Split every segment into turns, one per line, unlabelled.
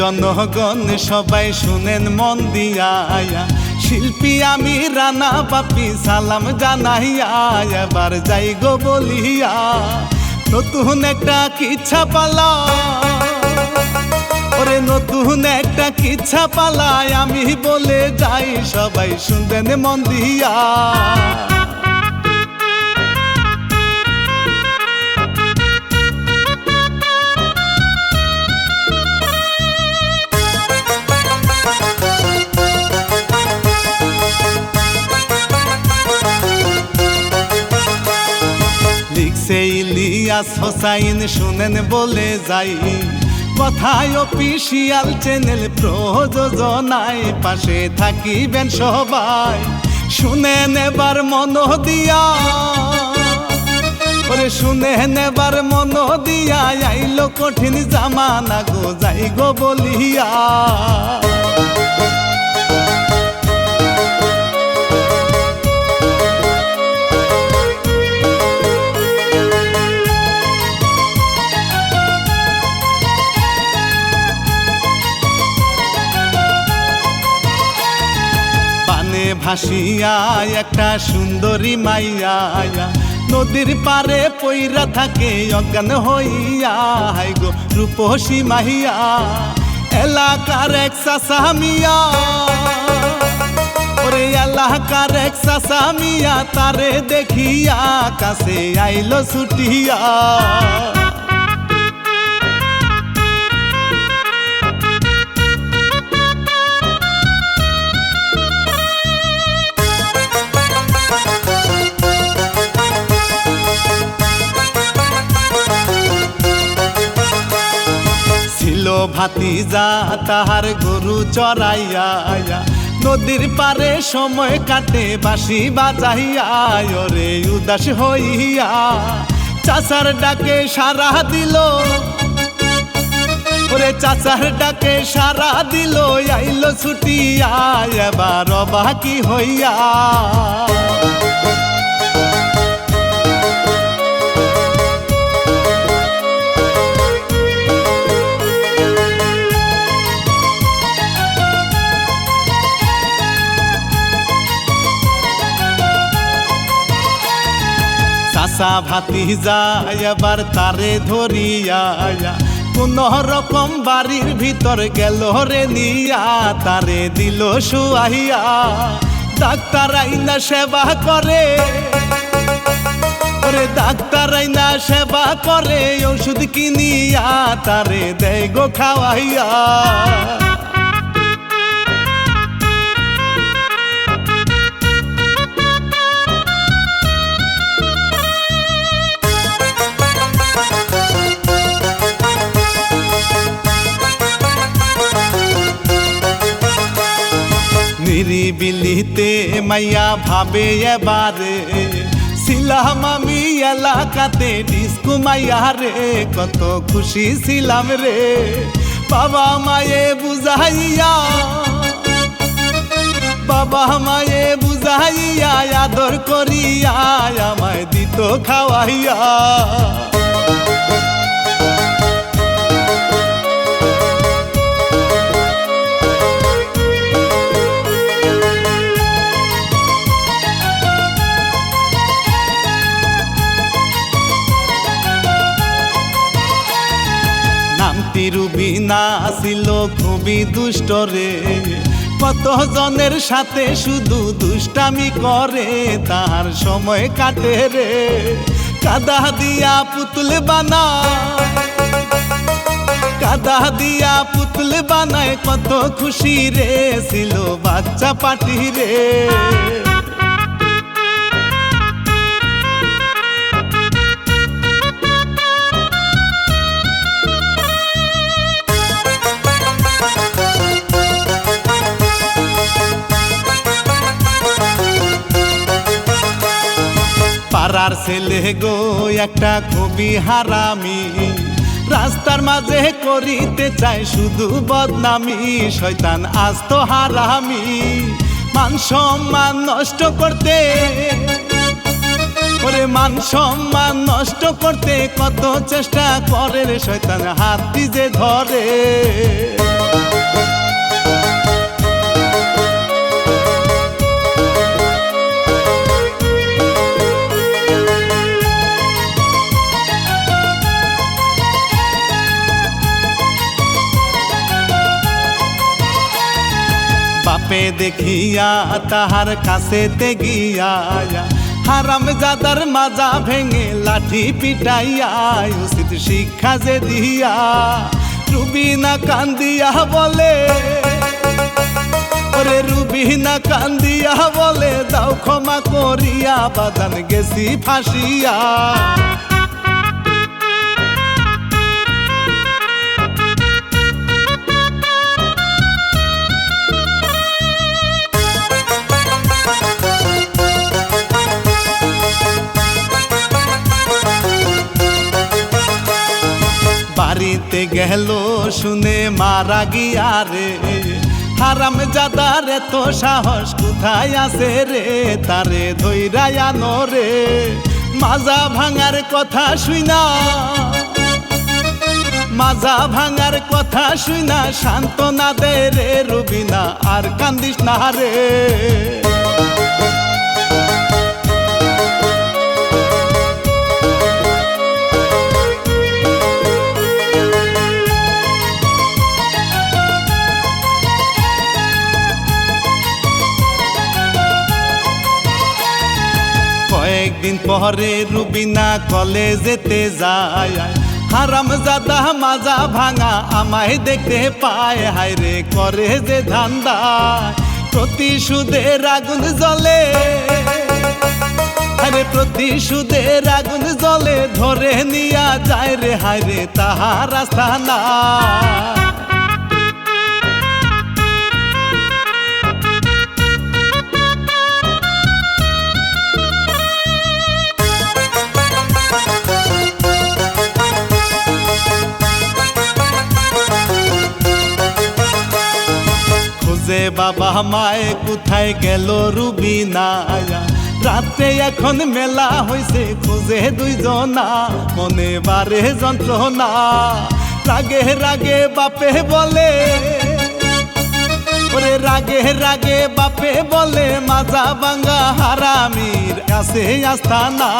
শুনেন জনগণ সবাই শুনেন মন দিয়া শিল্পী আমি, রানা বাপি সালাম জানাইয়া এবার যাই গো বলিয়া, নতুন একটা কিচ্ছা পালা। ওরে নতুন একটা কিচ্ছা পালায় আমি বলে যাই, সবাই শুনবেন মন দিয়া। ইলিয়াস হোসাইন শুনেন বলে যাই। কথায় অফিসিয়াল চ্যানেল প্রযোজনায় পাশে থাকিবেন সবাই। শুনেন এবার মন দিয়া। ওরে শুনেন এবার মন দিয়া, আইলো কঠিন জামানা গো, যাই গো বলিয়া। পানে ভাসিয়া, একটা সুন্দরী মাইয়া নদীর পারে পইরা থাকে, অজ্ঞান হইয়া। হাই গো, রূপসী মাহিয়া এলাকার এক সাসামিয়া ওরে এলাকার এক সাসামিয়া তারে দেখিয়া কাছে আইলো ছুটিয়া। ভাতিজা, তাহার গরু চড়াইয়া নদীর পারে সময় কাটে বাসি বাজাইয়া রে উদাস হইয়া। চাচার ডাকে সারা দিল, ওরে চাচার ডাকে সারা দিল, আইলো ছুটিয়া, এবার বাকি হইয়া। চাষা ভাতি যায়, এবার তারে ধরিয়া কোন রকম বাড়ির ভিতর গেল রে নিয়া, তারে দিল শুয়াইয়া। ডাক্তার আইনা সেবা করে, ওরে ডাক্তার আইনা সেবা করে ওষুধ কিনিয়া তারে দেয় গো খাওয়াইয়া। ভাবে এবারে। ছিলাম আমি এলাকাতে ডিস্কু রে, কত খুশি ছিলাম রে। বাবা মায়ে বুঝাইয়া, বাবা মায়ে বুঝাইয়া, আদর করিয়া, আমায় দিত খাওয়াইয়া। রুবিনা ছিল খুবই দুষ্ট রে। কত জনের সাথে শুধু দুষ্টামি করে তার সময় কাটে রে। কাদা দিয়া পুতুল বানা কাদা দিয়া পুতুল বানায়, কত খুশি রে, ছিল বাচ্চা পাটি রে। পাড়ার ছেলে গো, একটা খুবই হারামি। রাস্তার মাঝে করিতে চায় শুধু বদনামি, শয়তান আস্ত হারামি। মান সম্মান নষ্ট করতে, ওরে মান সম্মান নষ্ট করতে কত চেষ্টা করে রে শয়তান হাতটি যে ধরে। বাপে দেখিয়া তাহার কাছেতে গিয়া হারাম জাদার মাজা ভেঙে লাঠি পিটাইয়া উচিত শিক্ষা যে দিয়া। রুবিনা কান্দিয়া বলে, ওরে রুবিনা কান্দিয়া বলে, দাও ক্ষমা করিয়া বাদান গেছি ফাঁসিয়া। বাড়িতে গেল শুনে মারা গিয়া রে। হারাম জাদার এত সাহস কোথায় আছে রে? তারে ধৈরায়া রে। মাজা ভাঙার কথা শুইনা। মাজা ভাঙার কথা শুইনা, সান্ত্বনা দে রে রুবিনা, আর কান্দিস না রে। পরে রুবিনা কলেজেতে যায়। হারাম জাদা মাজা ভাঙা আমায় দেখতে পায়। হায় রে, করে যে ধান্দা। প্রতিশোধের আগুন জ্বলে। আরে প্রতিশোধের আগুন জ্বলে। ধরে নিয়া যায় রে, হায় রে তাহার রাস্তা খুঁজে বাবা মায় কোথায় গেল রুবিনায়া? রাতে এখন মেলা হইছে, খুঁজে দুইজনা, মনে বারে যন্ত্রণা। রাগে রাগে বাপে বলে, ওরে রাগে রাগে বাপে বলে, মাজা বাঙ্গা হারামির কাছে আস্তানা।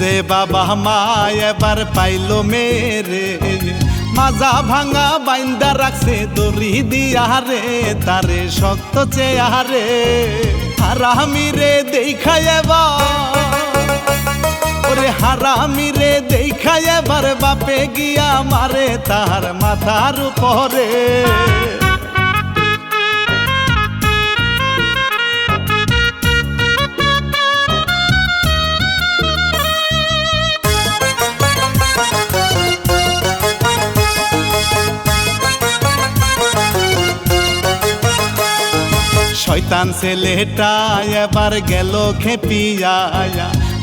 খুঁজে বাবা মা এবার পাইলো মেরে। মাজা ভাঙা বাইন্দা রাখছে দড়ি দিয়া রে, তারে শক্ত চেয়ারে। হারামি রে দেখা ওরে হারামি রে দেখা এবার, বাপে গিয়া মারে তার মাথার উপরে। শয়তান ছেলেটা এবার গেল খেপিয়া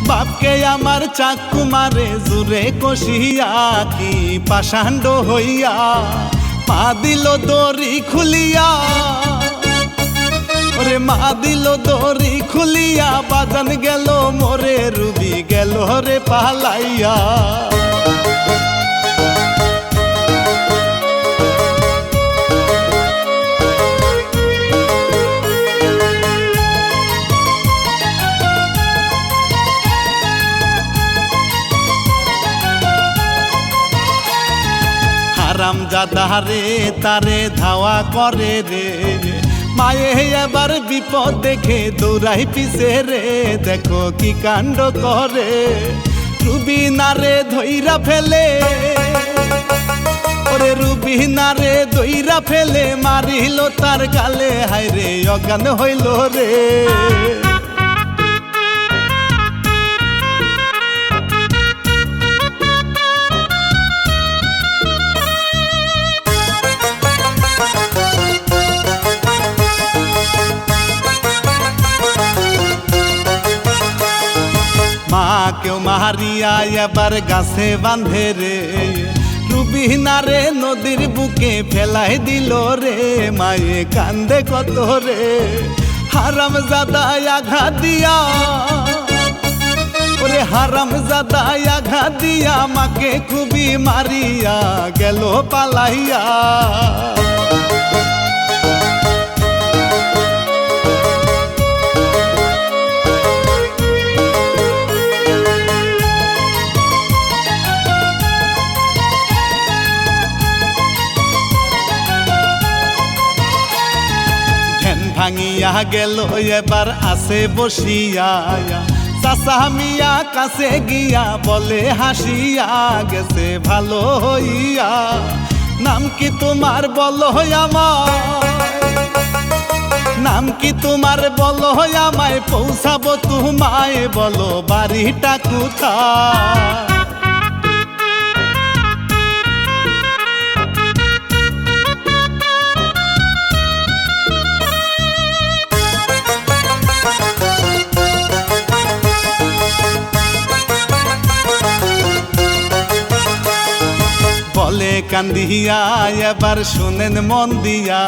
বাপকে আমার চাকু মারে জুরে কষিয়া কি পাষাণ্ড হইয়া। পা দিল দড়ি খুলিয়া। ওরে মা দিল দড়ি খুলিয়া, বাজান গেল মোরে, রুবি গেল রে পালাইয়া। জাদারে তারে ধাওয়া করে রে। মায়ে এবার বিপদ দেখে দৌড়াই পিছে রে। দেখো কি কাণ্ড করে। রুবি নারে ধইরা ফেলে। ওরে রুবি নারে দইরা ফেলে, মারিল তার গালে। হায় রে অজ্ঞান হইল রে। মাহারিয়া এবার গাছে বাঁধে রে। রুবিনারে নদীর বুকে ফেলাই দিল রে। মায়ে কান্দে কত রে। হারাম জাদায় আঘাত দিয়া ওরে হারাম জাদায় আঘাত দিয়া মাকে খুবই মারিয়া, গেল পালাইয়া। ভাঙিয়া গেল, এবার আসে বসিয়া চাষা মিয়া কাছে গিয়া বলে, হাসিয়া গেছে, ভালো হইয়া। নাম কি তোমার বলো আমার নাম কি তোমার বলো আমায়? পৌঁছাবো তোমায় বলো, বাড়িটা কোথায়? বলে কান্দিয়া এবার শুনেন মন দিয়া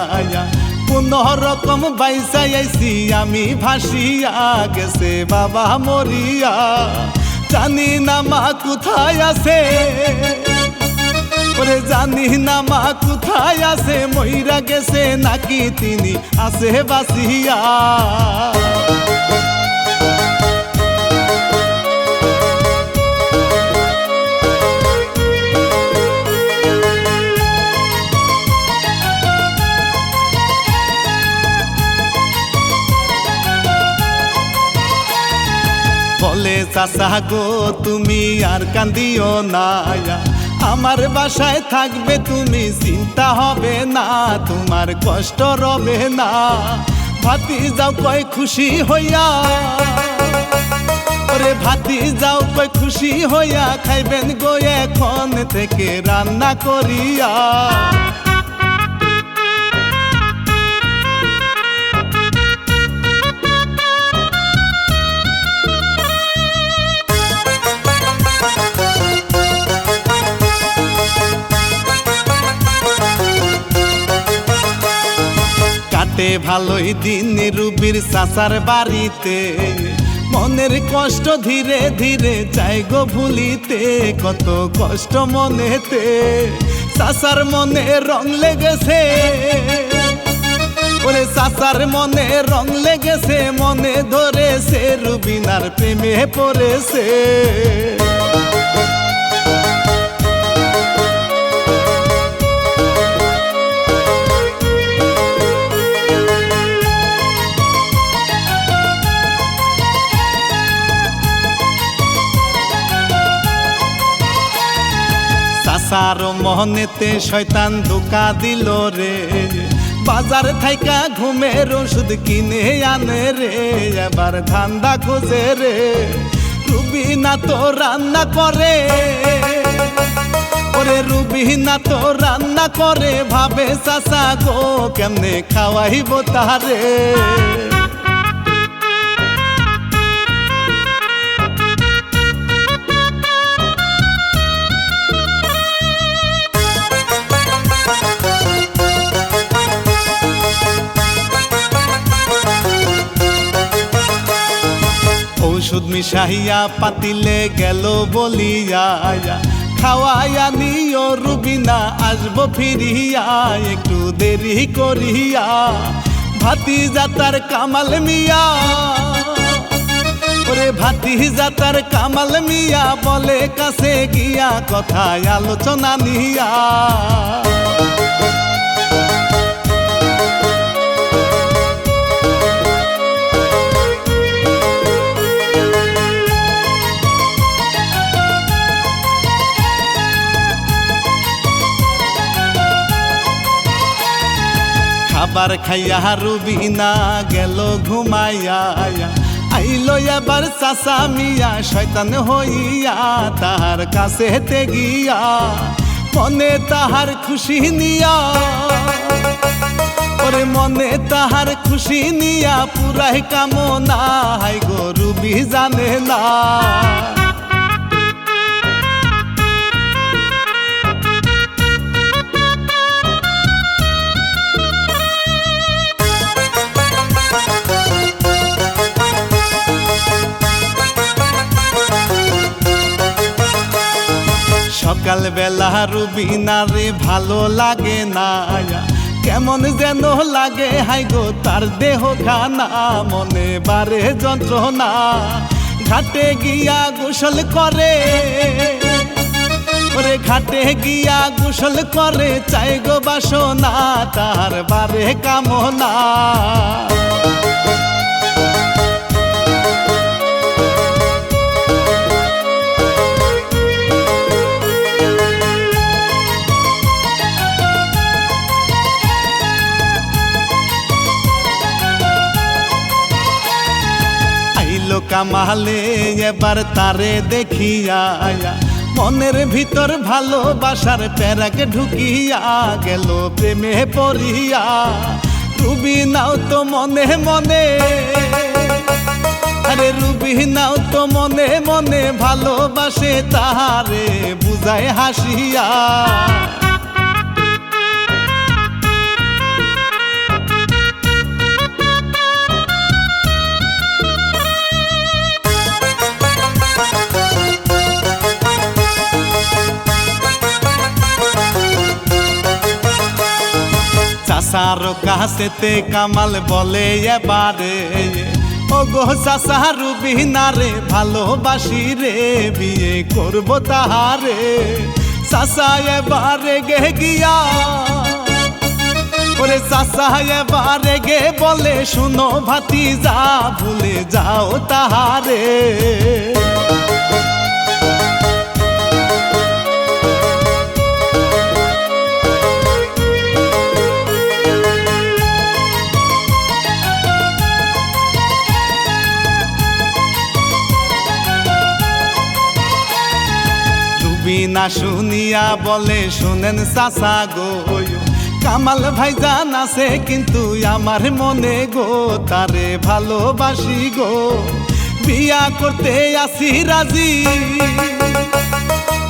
রকম বাইসাই আইসি আমি ভাসিয়া গেছে, বাবা মরিয়া। জানি না মা কোথায় আছে। ওরে জানি না মা কোথায় আছে, মইরা গেছে নাকি তিনি আছে বাসিয়া চাষা গো তুমি আর কান্দিও না আমার বাসায় থাকবে, তুমি চিন্তা হবে না, তোমার কষ্ট রবে না। ভাতি যাও কয় খুশি হইয়া। ওরে ভাতি যাও কয় খুশি হইয়া, খাইবেন গো এখন থেকে রান্না করিয়া। কাটে ভালোই দিন রুবির চাচার বাড়িতে। মনের কষ্ট ধীরে ধীরে চাই গো ভুলিতে, কত কষ্ট মনেতে চাচার মনে রং লেগেছে। ওরে চাচার মনে রং লেগেছে, মনে ধরেছে, রুবিনার প্রেমে পড়েছে। সাসার মহনেতে শয়তান ধোকা দিল রে। বাজার থাইকা ঘুমের ওষুধ কিনে আনে রে, এবার ধান্দা খোঁজে রে। রুবি না তো রান্না করে, ওরে রুবি না তো রান্না করে, ভাবে চাষা গো কেমনে খাওয়াইব তারে ঔষধ মিশাইয়া পাতিলে গেল বলিয়া খাওয়াইয়া নিও রুবিনা, আসব ফিরিয়া, একটু দেরি করিয়া। ভাতি যাতার কামাল মিয়া। ওরে ভাতি যাতার কামাল মিয়া, বলে কাছে গিয়া কথায় আলোচনা নিয়া। খাবার খাইয়া রুবিনা গেল ঘুমাইয়া। আইলো এবার চাচা মিয়া, শয়তান হইয়া তাহার কাছে হেতে গিয়া, মনে তাহার খুশি নিয়া। ওরে মনে তাহার খুশি নিয়া পুরাই কামনা হাই গো রুবি জানে না। বেলা রুবিনারে ভালো লাগে না কেমন যেন লাগে, হাই গো, তার দেহ খানা মনে বারে যন্ত্রণা, ঘাটে গিয়া গোসল করে। ওরে ঘাটে গিয়া গোসল করে, চাই গো বাসনা তার বারে কামনা। কামালে, এবার তারে দেখিয়া মনের ভিতর ভালোবাসার প্যারাকে ঢুকিয়া গেল, প্রেমে পড়িয়া। রুবি নাও তো মনে মনে, আরে রুবি নাও তো মনে মনে, ভালোবাসে তাহারে, বুঝায় হাসিয়া। চাষার কাছেতে কামাল বলে এবারে। ও গো চাষা রুবিনারে ভালোবাসি রে, বিয়ে করব তাহারে। চাষা এবারে গে গিয়া। ওরে চাষা এবারে গে বলে, শুনো ভাতি যা ভুলে যাও তাহারে। বিনা শুনিয়া বলে, শুনেন চাষা গো, কামাল ভাইজান আছে কিন্তু আমার মনে গো, তারে ভালোবাসি গো। বিয়া করতে আসি রাজি,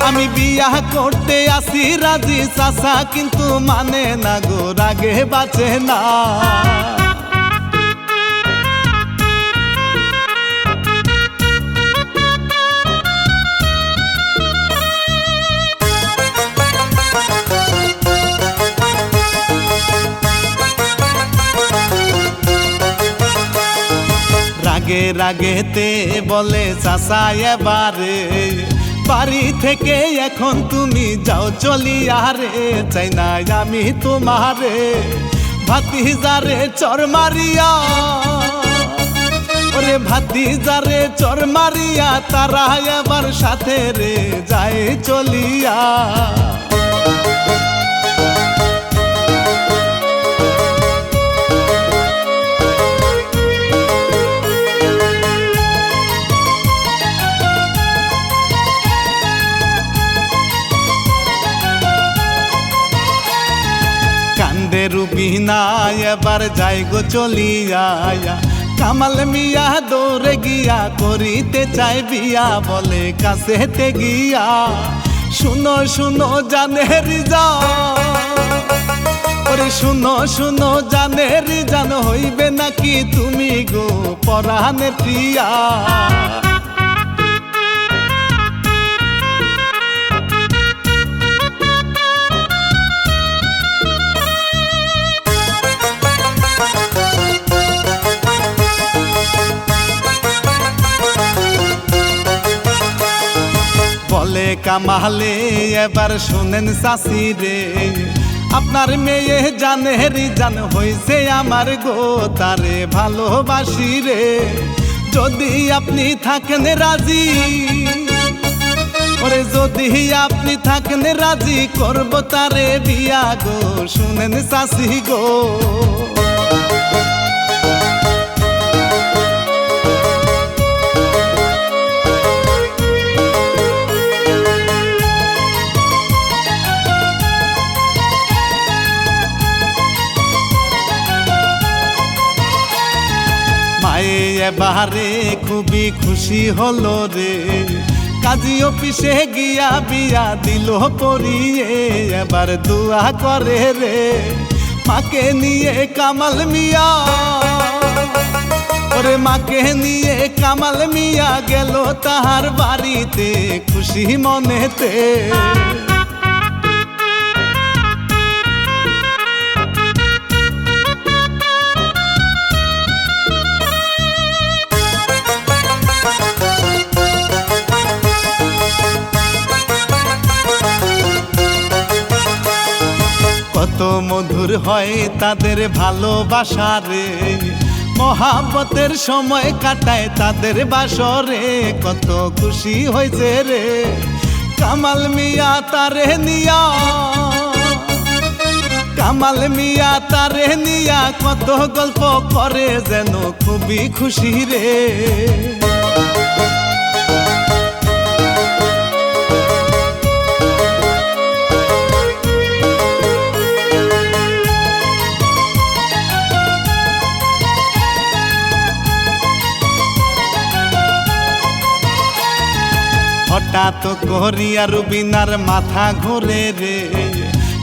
আমি বিয়া করতে আসি রাজি চাষা কিন্তু মানে না গো, রাগে বাঁচে না। রাগে রাগেতে বলে চাষা এবারে বাড়ি থেকে এখন তুমি যাও চলিয়া রে চাই না আমি তোমারে। ভাতিজারে চর মারিয়া, ওরে ভাতিজারে চর মারিয়া, তারা এবার সাথে রে যায় চলিয়া। রুবিনা এবার যাই গো চলিয়া কামাল মিয়া দৌড়ে গিয়া করিতে চাই বিয়া বলে কাছেতে গিয়া। শুনো শুনো জানে রিজা। ওরে শুনো শুনো জানে রিজান হইবে নাকি তুমি গো পরাণে প্রিয়া? কামালে, এবার শুনেন চাষি রে। আপনার মেয়ে জানে জান হয়েছে আমার গো, তারে ভালোবাসি রে। যদি আপনি থাকেন রাজি, ওরে যদি আপনি থাকেন রাজি, করব তারে বিয়া গো, শুনেন চাষি গো। এবারে খুবই খুশি হলো রে। কাজী অফিসে গিয়া বিয়া দিল পরিয়ে, এবার দুয়া করে রে। মাকে নিয়ে কামাল মিয়া, ওরে মাকে নিয়ে কামাল মিয়া গেল তাহার বাড়িতে খুশি মনেতে। দূর হয় তাদের ভালোবাসা রে। মহাব্বতের সময় কাটায় তাদের বাসরে। কত খুশি হয়েছে রে। কামাল মিয়া তারে নিয়া। কামাল মিয়া তারে নিয়া কত গল্প করে যেন খুবই খুশি রে। করিয়া রুবিনার মাথা ঘুরে রে।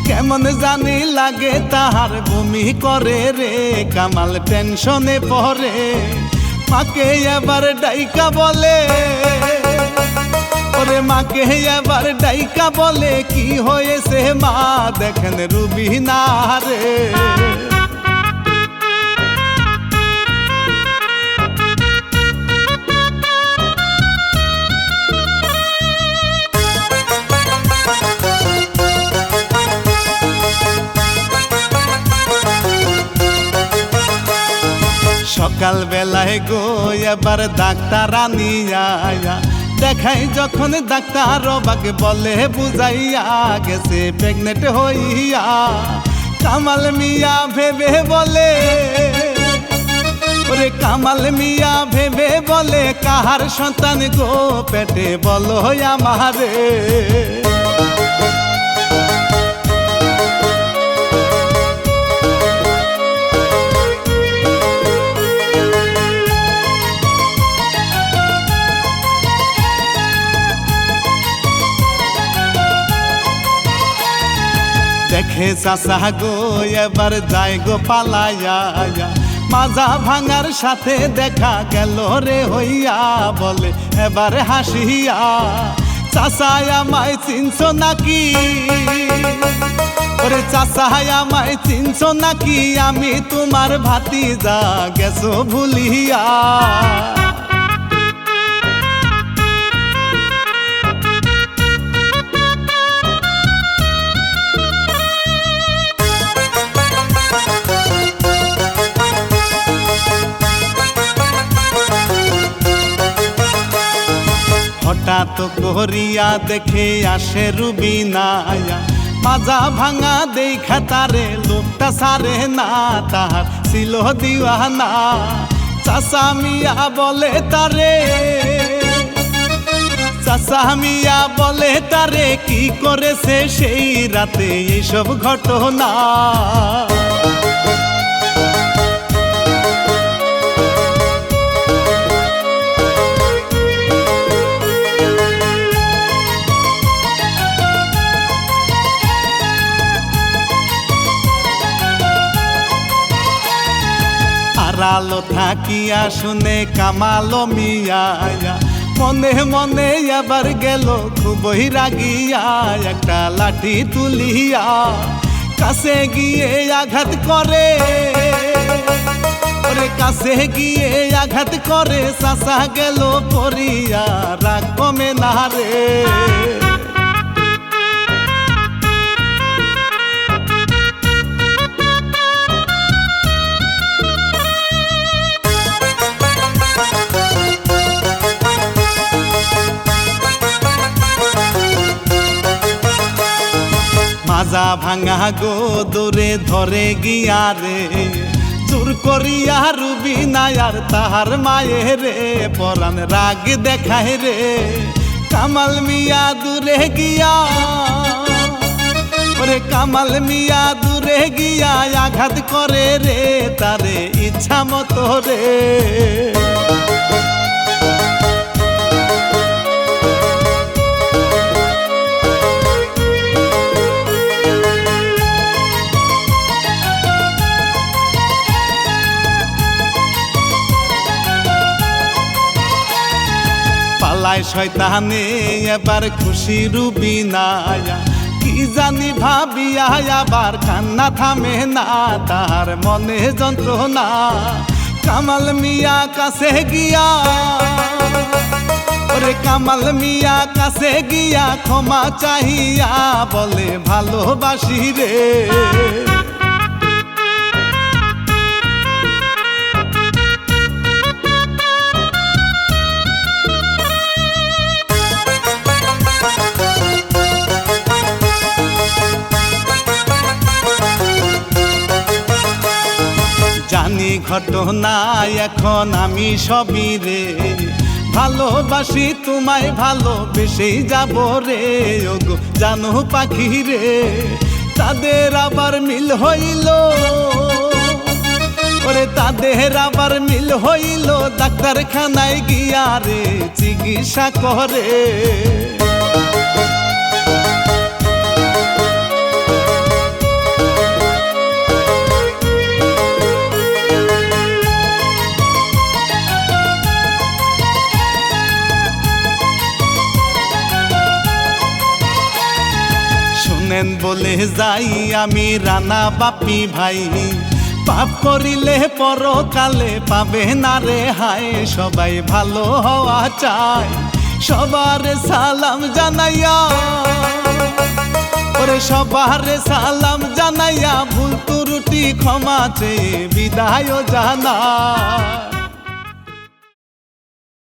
কেমন জানি লাগে তাহার বমি করে রে। কামাল টেনশনে পড়ে, মাকে এবার ডাইকা বলে। ওরে মাকে এবার ডাইকা বলে, কি হয়েছে মা? দেখেন রুবিনা রে। সকাল বেলায় গো, এবার ডাক্তার আনিয়া দেখাই যখন ডাক্তার বাকে বলে, বুঝাইয়া গেছে প্রেগনেন্ট হইয়া। কামাল মিয়া ভেবে বলে, ওরে কামাল মিয়া ভেবে বলে, কাহার সন্তান গো পেটে বলো আমারে। দেখে চাষা গো, এবার যাই গো পালাইয়া মাজা ভাঙার সাথে দেখা গেল রে হইয়া বলে, এবার হাসিয়া চাষায় আমায় চিনছ নাকি? ওরে চাষায় আমায় চিনছ নাকি? আমি তোমার ভাতিজা, গেছো ভুলিয়া। হঠাৎ করিয়া দেখে আসে রুবিনায়া। মাজা ভাঙা দেখা তারে, লোকটা সারে না তাহার, ছিল দিওয়ানা। চাষা মিয়া বলে তারে। চাষা মিয়া বলে তারে, কি করেছে সেই রাতে এইসব ঘটনা? আড়ালো থাকিয়া শুনে কামালো মিয়া মনে মনে আবার গেল খুবই রাগিয়া, একটা লাঠি তুলিয়া। কাছে গিয়ে আঘাত করে কাছে গিয়ে আঘাত করে চাষা গেল পরিয়া রাগ কমে না রে। ভাঙা গো দূরে ধরে গিয়া রে। চুর করিয়া রুবি নায়ার তাহার মায়ে রে। পরান রাগ দেখায় রে, কামাল মিয়া দূরে গিয়া। ওরে কামাল মিয়া দূরে গিয়া আঘাত করে রে, তারে ইচ্ছা মতো রে। পালায় শয়তানে, এবার খুশি রুবি নায়া কি জানি ভাবিয়া আবার কান্না থামে না তার মনে যন্ত্রণা। কামাল মিয়া কাছে গিয়া, ওরে কামাল মিয়া কাছে গিয়া ক্ষমা চাহিয়া বলে, ভালোবাসি রে। ঘটনা এখন আমি সবই রে। ভালোবাসি তোমায়, ভালোবেসেই যাব রে। ওগো, জানো পাখি রে, তাদের আবার মিল হইল। ওরে, তাদের আবার মিল হইল। ডাক্তারখানায় গিয়া রে, চিকিৎসা করে। শুনেন বলে যাই, আমি রানা বাপি ভাই। পাপ করিলে পরকালে পাবে না রে হায়, সবাই ভালো হওয়া চায়, সবার সালাম জানাইয়া। ওরে সবার সালাম জানাইয়া, ভুল ত্রুটি ক্ষমা চেয়ে বিদায় জানা